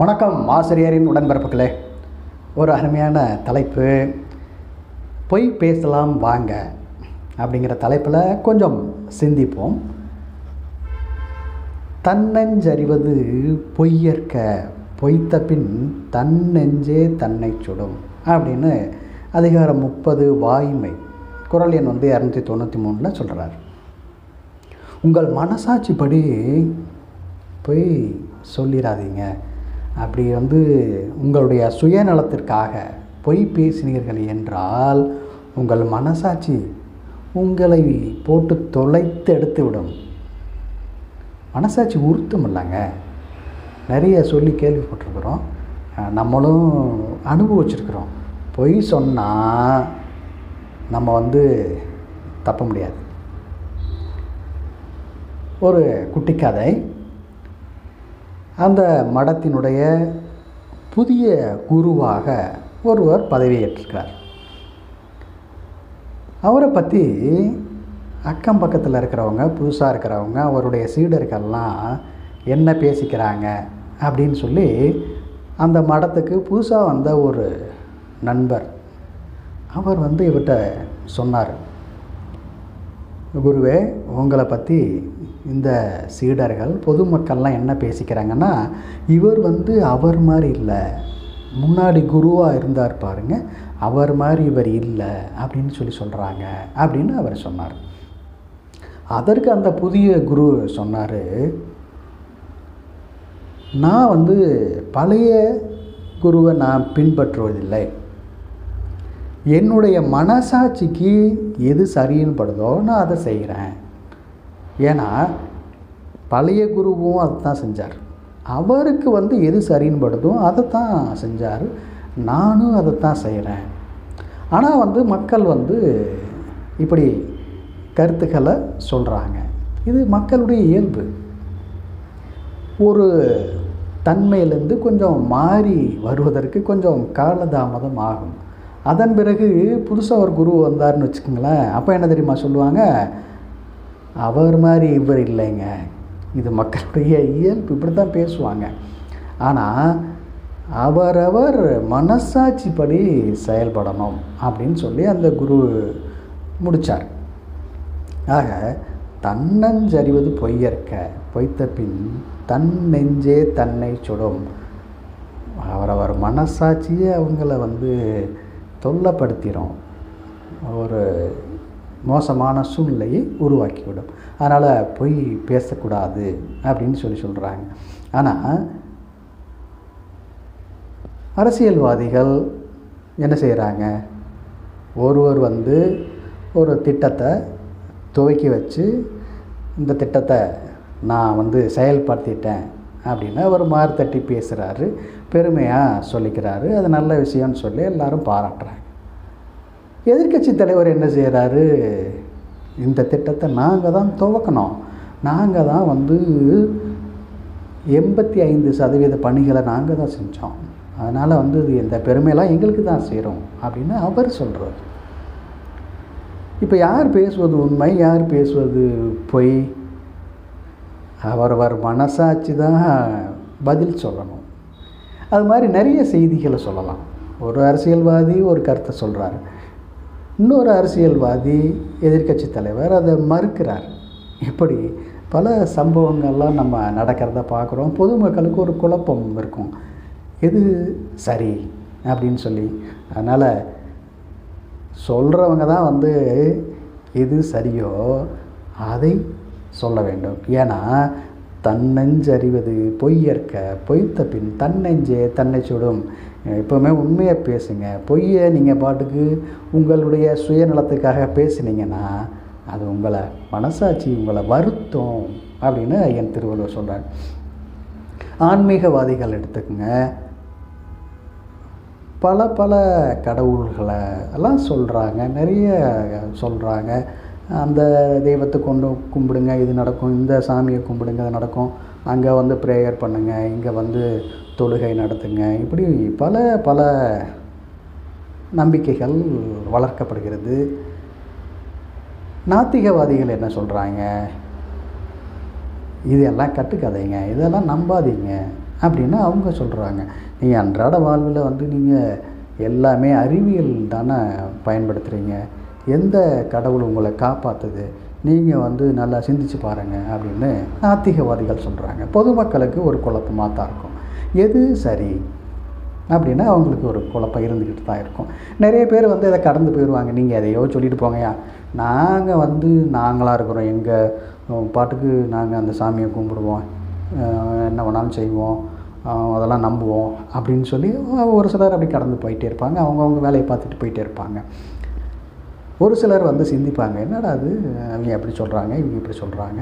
வணக்கம் ஆசிரியரின் உடன்பிறப்புகளே. ஒரு அருமையான தலைப்பு பொய் பேசலாம் வாங்க அப்படிங்கிற தலைப்பில் கொஞ்சம் சிந்திப்போம். தன்னெஞ்சறிவது பொய்யற்க பொய்த்த பின் தன்னெஞ்சே தன்னை சுடும் அப்படின்னு அதிகாரம் முப்பது வாய்மை குரல் எண் வந்து இரநூத்தி தொண்ணூற்றி மூணில் சொல்கிறார் உங்கள் மனசாட்சிப்படி போய் சொல்லிடாதீங்க அப்படி வந்து உங்களுடைய சுயநலத்திற்காக பொய் பேசினீர்கள் என்றால் உங்கள் மனசாட்சி உங்களை போட்டு தொலைத்து எடுத்து விடும் மனசாட்சி உறுத்தும் இல்லைங்க. நிறைய சொல்லி கேள்விப்பட்டிருக்கிறோம். நம்மளும் அனுபவிச்சிருக்கிறோம். பொய் சொன்னால் நம்ம வந்து தப்ப முடியாது. ஒரு குட்டி கதை. அந்த மடத்தினுடைய புதிய குருவாக ஒருவர் பதவியேற்றிருக்கிறார். அவரை பற்றி அக்கம் பக்கத்தில் இருக்கிறவங்க புதுசாக இருக்கிறவங்க அவருடைய சீடர்கள்லாம் என்ன பேசிக்கிறாங்க அப்படின்னு சொல்லி அந்த மடத்துக்கு புதுசாக வந்த ஒரு நண்பர் அவர் வந்து இவர்கிட்ட சொன்னார். குருவே உங்களை பற்றி இந்த சீடர்கள் பொதுமக்கள்லாம் என்ன பேசிக்கிறாங்கன்னா இவர் வந்து அவர் மாதிரி இல்லை. முன்னாடி குருவாக இருந்தார் பாருங்க அவர் மாதிரி இவர் இல்லை அப்படின்னு சொல்லி சொல்கிறாங்க அப்படின்னு அவர் சொன்னார். அதற்கு அந்த புதிய குரு சொன்னார் நான் வந்து பழைய குருவை நான் பின்பற்றுவதில்லை. என்னுடைய மனசாட்சிக்கு எது சரின்னு படுதோ நான் அதை செய்கிறேன். ஏன்னா பழைய குருவும் அதை தான் செஞ்சார். அவருக்கு வந்து எது சரின்னு படுதோ அதை தான் செஞ்சார். நானும் அதை தான் செய்கிறேன் ஆனால் வந்து மக்கள் வந்து இப்படி கருத்துக்களை சொல்கிறாங்க இது மக்களுடைய இயல்பு. ஒரு தன்மையிலேருந்து கொஞ்சம் மாறி வருவதற்கு கொஞ்சம் காலதாமதம் ஆகும். அதன் பிறகு புதுசாக ஒரு குரு வந்தார்னு வச்சுக்கோங்களேன். அப்போ என்ன தெரியுமா சொல்லுவாங்க? அவர் மாதிரி இவர் இல்லைங்க. இது மக்களுடைய இயல்பு இப்படி தான் பேசுவாங்க. ஆனால் அவரவர் மனசாட்சிப்படி செயல்படணும் அப்படின்னு சொல்லி அந்த குரு முடித்தார் ஆக தன்னஞ்சறிவது பொய்யற்க பொய்த்த பின் தன் நெஞ்சே தன்னை சுடும். அவரவர் மனசாட்சியே அவங்கள வந்து தொல்லப்படுத்திடும் ஒரு மோசமான சூழ்நிலையை உருவாக்கிவிடும். அதனால் பொய் பேசக்கூடாது அப்படின்னு சொல்லி சொல்கிறாங்க ஆனால் அரசியல்வாதிகள் என்ன செய்கிறாங்க ஒருவர் வந்து ஒரு திட்டத்தை துவக்கி வச்சு இந்த திட்டத்தை நான் வந்து செயல்படுத்திட்டேன் அப்படின்னு அவர் மாறு தட்டி பேசுகிறாரு பெருமையாக சொல்லிக்கிறாரு. அது நல்ல விஷயம்னு சொல்லி எல்லோரும் பாராட்டுறாங்க. எதிர்க்கட்சி தலைவர் என்ன செய்கிறாரு இந்த திட்டத்தை நாங்கள் தான் துவக்கணும். நாங்கள் தான் வந்து எண்பத்தி ஐந்து சதவீத பணிகளை நாங்கள் தான் செஞ்சோம். அதனால் வந்து இது இந்த பெருமையெல்லாம் எங்களுக்கு தான் சேரும் அப்படின்னு அவர் சொல்கிறார் இப்போ யார் பேசுவது உண்மை? யார் பேசுவது பொய்? அவரவர் மனசாட்சி தான் பதில் சொல்லணும். அது மாதிரி நிறைய செய்திகளை சொல்லலாம். ஒரு அரசியல்வாதி ஒரு கருத்தை சொல்கிறாரு இன்னொரு அரசியல்வாதி எதிர்க்கட்சி தலைவர் அதை மறுக்கிறார். இப்படி பல சம்பவங்கள்லாம் நம்ம நடக்கிறத பார்க்குறோம். பொதுமக்களுக்கு ஒரு குழப்பம் இருக்கும். எது சரி அப்படின்னு சொல்லி. அதனால் சொல்கிறவங்க தான் வந்து எது சரியோ அதை சொல்ல வேண்டும். ஏன்னா தன்னெஞ்சறிவது பொய்யற்க பொய்த்த பின் தன்னெஞ்சே தன்னை சுடும். எப்போவுமே உண்மையை பேசுங்க. பொய்யை நீங்கள் பாட்டுக்கு உங்களுடைய சுயநலத்துக்காக பேசுனீங்கன்னா அது உங்களை மனசாட்சி உங்களை வருத்தம் அப்படின்னு ஐயன் திருவள்ளுவர் சொல்கிறார் ஆன்மீகவாதிகள் எடுத்துக்கோங்க. பல பல கடவுள்களை எல்லாம் சொல்கிறாங்க நிறைய சொல்கிறாங்க அந்த தெய்வத்தை கொண்டு கும்பிடுங்க இது நடக்கும். இந்த சாமியை கும்பிடுங்க இது நடக்கும். அங்கே வந்து ப்ரேயர் பண்ணுங்கள் இங்கே வந்து தொழுகை நடத்துங்க. இப்படி பல பல நம்பிக்கைகள் வளர்க்கப்படுகிறது. நாத்திகவாதிகள் என்ன சொல்கிறாங்க இதெல்லாம் கட்டுக்கதைங்க. இதெல்லாம் நம்பாதீங்க. அப்படின்னு அவங்க சொல்கிறாங்க நீங்கள் அன்றாட வாழ்வில் வந்து நீங்கள் எல்லாமே அறிவியல் தானே பயன்படுத்துகிறீங்க எந்த கடவுள் உங்களை காப்பாற்றுது நீங்கள் வந்து நல்லா சிந்திச்சு பாருங்கள் அப்படின்னு நாத்திகவாதிகள் சொல்கிறாங்க பொதுமக்களுக்கு ஒரு குழப்பமாக தான் இருக்கும். எது சரி? அப்படின்னா அவங்களுக்கு ஒரு குழப்பம் இருந்துக்கிட்டு தான் இருக்கும். நிறைய பேர் வந்து இதை கடந்து போயிடுவாங்க. நீங்கள் எதையோ சொல்லிட்டு போங்கயா நாங்கள் வந்து நாங்களாக இருக்கிறோம். எங்கள் பாட்டுக்கு நாங்கள் அந்த சாமியை கும்பிடுவோம். என்ன வேணாலும் செய்வோம். அதெல்லாம் நம்புவோம் அப்படின்னு சொல்லி ஒரு சிலர் அப்படி கடந்து போயிட்டே இருப்பாங்க. அவங்கவுங்க வேலையை பார்த்துட்டு போயிட்டே இருப்பாங்க. ஒரு சிலர் வந்து சிந்திப்பாங்க. என்னடா அது அவங்க எப்படி சொல்கிறாங்க இவங்க இப்படி சொல்கிறாங்க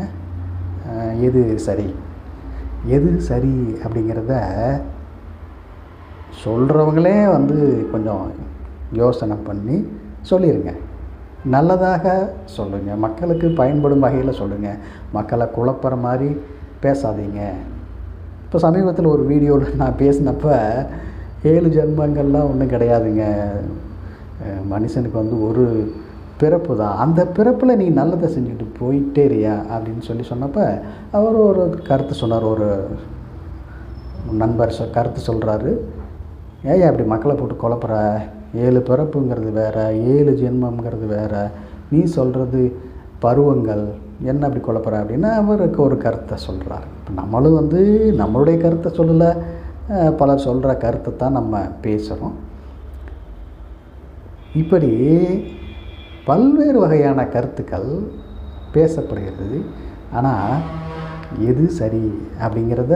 எது சரி? எது சரி அப்படிங்கிறத சொல்கிறவங்களே வந்து கொஞ்சம் யோசனை பண்ணி சொல்லிடுங்க நல்லதாக சொல்லுங்கள் மக்களுக்கு பயன்படும் வகையில் சொல்லுங்கள் மக்களை குழப்புற மாதிரி பேசாதீங்க. இப்போ சமீபத்தில் ஒரு வீடியோவில் நான் பேசினப்போ ஏழு ஜென்மங்கள்லாம் ஒன்றும் கிடையாதுங்க. மனுஷனுக்கு வந்து ஒரு பிறப்பு தான். அந்த பிறப்பில் நீ நல்லதை செஞ்சுட்டு போயிட்டே இருயா அப்படின்னு சொல்லி சொன்னப்போ அவர் ஒரு கருத்து சொன்னார். ஒரு நண்பர் சொ கருத்து சொல்கிறாரு ஏன் அப்படி மக்களை போட்டு குழப்புற. ஏழு பிறப்புங்கிறது வேறு ஏழு ஜென்மங்கிறது வேற. நீ சொல்கிறது பருவங்கள். என்ன அப்படி குழப்புற? அப்படின்னா அவருக்கு ஒரு கருத்தை சொல்கிறார் இப்போ நம்மளும் வந்து நம்மளுடைய கருத்தை சொல்லலை. பலர் சொல்கிற கருத்தை தான் நம்ம பேசுகிறோம் இப்படி பல்வேறு வகையான கருத்துக்கள் பேசப்படுகிறது. ஆனால் எது சரி அப்படிங்கிறத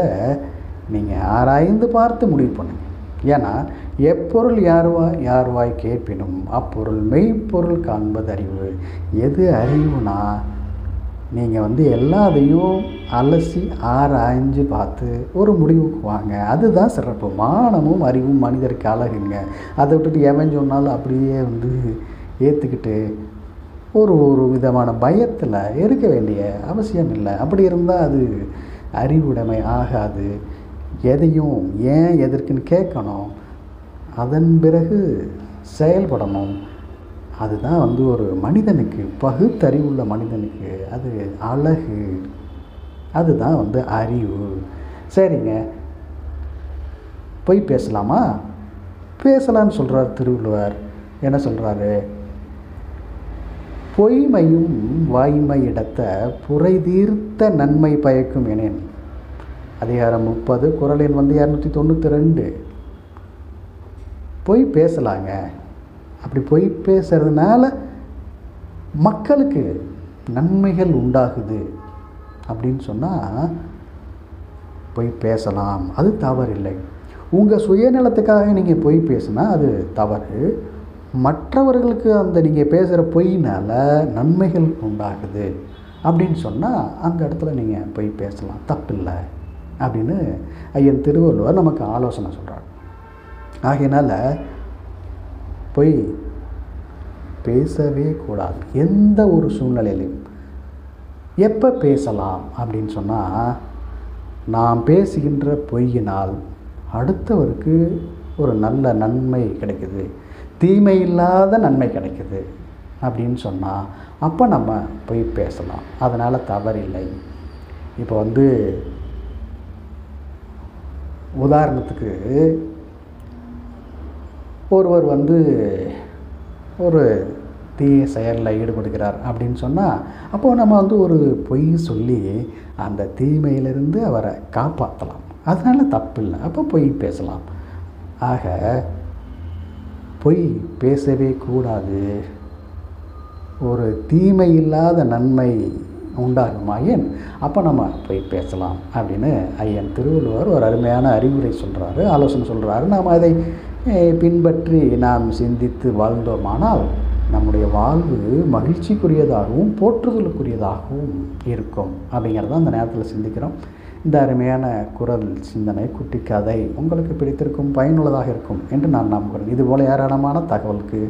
நீங்கள் ஆராய்ந்து பார்த்து முடிவு பண்ணுங்கள் ஏன்னா எப்பொருள் யார்வாய் யார்வாய் கேட்பினும் அப்பொருள் மெய்ப்பொருள் காண்பது அறிவு. எது அறிவுனா நீங்கள் வந்து எல்லாத்தையும் அலசி ஆராய்ஞ்சு பார்த்து ஒரு முடிவுக்கு வாங்க. அதுதான் சிறப்பு. மானமும் அறிவும் மனிதருக்கு அழகுங்க. அதை விட்டுட்டு எவன் சொன்னாலும் அப்படியே வந்து ஏற்றுக்கிட்டு ஒரு ஒரு விதமான பயத்தில் இருக்க வேண்டிய அவசியம் இல்லை. அப்படி இருந்தால் அது அறிவுடைமை ஆகாது. எதையும் ஏன் எதற்குன்னு கேட்கணும். அதன் பிறகு செயல்படணும். அதுதான் வந்து ஒரு மனிதனுக்கு பகுத்தறிவுள்ள மனிதனுக்கு அது அழகு. அதுதான் வந்து அறிவு. சரிங்க. போய் பேசலாமா? பேசலான்னு சொல்கிறார் திருவள்ளுவர். என்ன சொல்கிறாரு பொய்மையும் வாய்மையிடத்த புரை தீர்த்த நன்மை பயக்கும் எனேன். அதிகாரம் முப்பது குரல் எண் வந்து இரநூத்தி தொண்ணூற்றி ரெண்டு. பொய் பேசலாங்க. அப்படி பொய் பேசுறதுனால மக்களுக்கு நன்மைகள் உண்டாகுது. அப்படின்னு சொன்னால் பொய் பேசலாம். அது தவறில்லை. உங்கள் சுயநலத்துக்காக நீங்கள் பொய் பேசினா அது தவறு. மற்றவர்களுக்கு அந்த நீங்கள் பேசுகிற பொய்னால் நன்மைகள் உண்டாகுது அப்படின்னு சொன்னால் அந்த இடத்துல நீங்கள் போய் பேசலாம். தப்பில்லை அப்படின்னு ஐயன் திருவள்ளுவர் நமக்கு ஆலோசனை சொல்கிறார் ஆகையினால் பொய் பேசவே கூடாது. எந்த ஒரு சூழ்நிலையிலையும் எப்போ பேசலாம் அப்படின்னு சொன்னால் நாம் பேசுகின்ற பொய்யினால் அடுத்தவருக்கு ஒரு நல்ல நன்மை கிடைக்குது. தீமை இல்லாத நன்மை கிடைக்குது அப்படின்னு சொன்னால் அப்போ நம்ம போய் பேசலாம். அதனால் தவறில்லை. இப்போ வந்து உதாரணத்துக்கு ஒருவர் வந்து ஒரு தீய செயலில் ஈடுபடுகிறார் அப்படின்னு சொன்னால் அப்போது நம்ம வந்து ஒரு பொய் சொல்லி அந்த தீமையிலிருந்து அவரை காப்பாற்றலாம் அதனால் தப்பு இல்லை அப்போ பொய் பேசலாம். ஆக பொய் பேசவே கூடாது. ஒரு தீமை இல்லாத நன்மை உண்டாகுமா ஏன்? அப்போ நம்ம போய் பேசலாம் அப்படின்னு ஐயன் திருவள்ளுவர் ஒரு அருமையான அறிவுரை சொல்கிறாரு ஆலோசனை சொல்கிறாரு நாம் அதை பின்பற்றி நாம் சிந்தித்து வாழ்ந்தோமானால் நம்முடைய வாழ்வு மகிழ்ச்சிக்குரியதாகவும் போற்றுதலுக்குரியதாகவும் இருக்கும். அப்படிங்கிறத அந்த நேரத்தில் சிந்திக்கிறோம். இந்த அருமையான குரல் சிந்தனை குட்டி கதை உங்களுக்கு பிடித்திருக்கும் பயனுள்ளதாக இருக்கும் என்று நான் நம்புகிறேன். இதுபோல் ஏராளமான தகவலுக்கு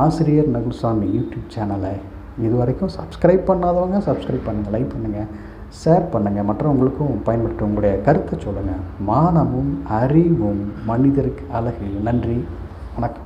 ஆசிரியர் நகுல்சாமி யூடியூப் சேனலை இதுவரைக்கும் சப்ஸ்கிரைப் பண்ணாதவங்க சப்ஸ்கிரைப் பண்ணுங்கள் லைக் பண்ணுங்கள் ஷேர் பண்ணுங்கள் மற்றவங்களுக்கும் பயன்படுத்த உங்களுடைய கருத்தை சொல்லுங்கள் மானமும் அறிவும் மனிதருக்கு அழகு. நன்றி. வணக்கம்.